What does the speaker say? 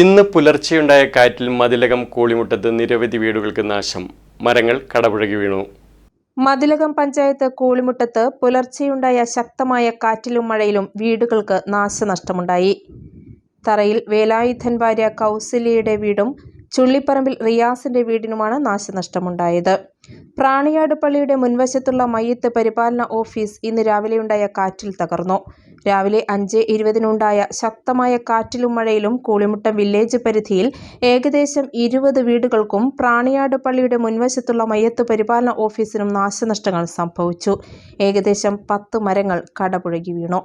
ഇന്ന് പുലർച്ചെയുണ്ടായ കാറ്റിൽ മതിലകം കോളിമുട്ടത്ത് നിരവധി വീടുകൾക്ക് നാശം. മരങ്ങൾ കടപുഴകി വീണു. മതിലകം പഞ്ചായത്ത് കൂളിമുട്ടത്ത് പുലർച്ചെയുണ്ടായ ശക്തമായ കാറ്റിലും മഴയിലും വീടുകൾക്ക് നാശനഷ്ടമുണ്ടായി. തറയിൽ വേലായുധൻ ഭാര്യ കൗസല്യയുടെ വീടും ചുള്ളിപ്പറമ്പിൽ റിയാസിന്റെ വീടിനുമാണ് നാശനഷ്ടമുണ്ടായത്. പ്രാണിയാട് പള്ളിയുടെ മുൻവശത്തുള്ള മയ്യത്ത് പരിപാലന ഓഫീസ് ഇന്ന് രാവിലെയുണ്ടായ കാറ്റിൽ തകർന്നു. രാവിലെ അഞ്ച് ഇരുപതിനുണ്ടായ ശക്തമായ കാറ്റിലും മഴയിലും കൂളിമുട്ടം വില്ലേജ് പരിധിയിൽ ഏകദേശം ഇരുപത് വീടുകൾക്കും പ്രാണിയാട് പള്ളിയുടെ മുൻവശത്തുള്ള മയ്യത്ത് പരിപാലന ഓഫീസിനും നാശനഷ്ടങ്ങൾ സംഭവിച്ചു. ഏകദേശം പത്ത് മരങ്ങൾ കടപുഴകി വീണു.